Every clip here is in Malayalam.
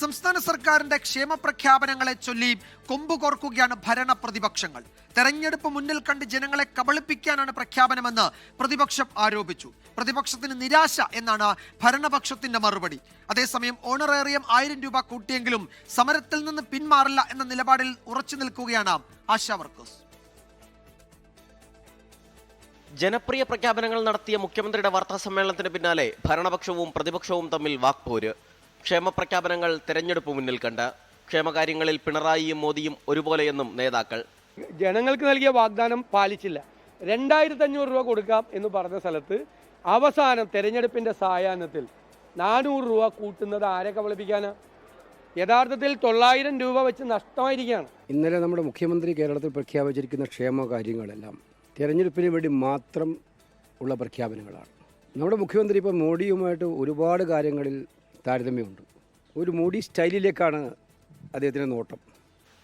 സംസ്ഥാന സർക്കാരിന്റെ ക്ഷേമ പ്രഖ്യാപനങ്ങളെ ചൊല്ലി കൊമ്പുകോർക്കുകയാണ് ഭരണ പ്രതിപക്ഷങ്ങൾ. തെരഞ്ഞെടുപ്പ് മുന്നിൽ കണ്ട് ജനങ്ങളെ കബളിപ്പിക്കാനാണ് പ്രഖ്യാപനമെന്ന് പ്രതിപക്ഷം ആരോപിച്ചു. പ്രതിപക്ഷത്തിന് നിരാശ എന്നാണ് ഭരണപക്ഷത്തിന്റെ മറുപടി. അതേസമയം ഓണറേറിയം ആയിരം രൂപ കൂട്ടിയെങ്കിലും സമരത്തിൽ നിന്ന് പിന്മാറില്ല എന്ന നിലപാടിൽ ഉറച്ചു നിൽക്കുകയാണ് ആശാ വർക്കേഴ്സ്. ജനപ്രിയ പ്രഖ്യാപനങ്ങൾ നടത്തിയ മുഖ്യമന്ത്രിയുടെ വാർത്താ സമ്മേളനത്തിന് പിന്നാലെ ഭരണപക്ഷവും പ്രതിപക്ഷവും തമ്മിൽ വാക്പോര്. ക്ഷേമ പ്രഖ്യാപനങ്ങൾ തെരഞ്ഞെടുപ്പ് മുന്നിൽ കണ്ട് ക്ഷേമകാര്യങ്ങളിൽ പിണറായിയും മോദിയും ഒരുപോലെയെന്നും നേതാക്കൾ. ജനങ്ങൾക്ക് നൽകിയ വാഗ്ദാനം പാലിച്ചില്ല. രണ്ടായിരത്തി അഞ്ഞൂറ് രൂപ കൊടുക്കാം എന്ന് പറഞ്ഞ സ്ഥലത്ത് അവസാനം തെരഞ്ഞെടുപ്പിന്റെ സായാഹ്നത്തിൽ നാനൂറ് രൂപ കൂട്ടുന്നത് ആരെ കബളിപ്പിക്കാനാ യഥാർത്ഥത്തിൽ തൊള്ളായിരം രൂപ വെച്ച് നഷ്ടമായിരിക്കുകയാണ്. ഇന്നലെ നമ്മുടെ മുഖ്യമന്ത്രി കേരളത്തിൽ പ്രഖ്യാപിച്ചിരിക്കുന്ന ക്ഷേമ കാര്യങ്ങളെല്ലാം തിരഞ്ഞെടുപ്പിന് വേണ്ടി മാത്രം ഉള്ള പ്രഖ്യാപനങ്ങളാണ്. നമ്മുടെ മുഖ്യമന്ത്രി ഇപ്പോൾ മോഡിയുമായിട്ട് ഒരുപാട് കാര്യങ്ങളിൽ താരതമ്യമുണ്ട് ഒരു മോഡി സ്റ്റൈലിലേക്കാണ് അദ്ദേഹത്തിന്റെ നോട്ടം.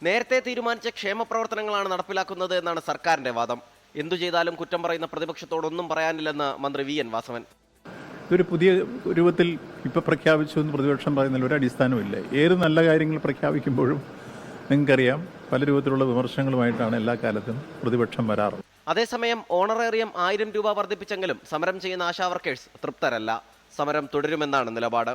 നേരത്തെ തീരുമാനിച്ച ക്ഷേമ പ്രവർത്തനങ്ങളാണ് നടപ്പിലാക്കുന്നത് എന്നാണ് സർക്കാരിന്റെ വാദം. എന്തു ചെയ്താലും കുറ്റം പറയുന്ന പ്രതിപക്ഷത്തോടൊന്നും പറയാനില്ലെന്ന് മന്ത്രി വി എൻ വാസവൻ. ഇതൊരു പുതിയ രൂപത്തിൽ ഇപ്പം പ്രഖ്യാപിച്ചു എന്ന് പ്രതിപക്ഷം പറയുന്നതിൽ ഒരു അടിസ്ഥാനമില്ല ഏത് നല്ല കാര്യങ്ങൾ പ്രഖ്യാപിക്കുമ്പോഴും നിങ്ങൾക്കറിയാം പല രൂപത്തിലുള്ള വിമർശനങ്ങളുമായിട്ടാണ് എല്ലാ കാലത്തും പ്രതിപക്ഷം വരാറ്. അതേസമയം ഓണറേറിയം ആയിരം രൂപ വർദ്ധിപ്പിച്ചെങ്കിലും സമരം ചെയ്യുന്ന ആശാ വർക്കേഴ്സ് തൃപ്തരല്ല. സമരം തുടരുമെന്നാണ് നിലപാട്.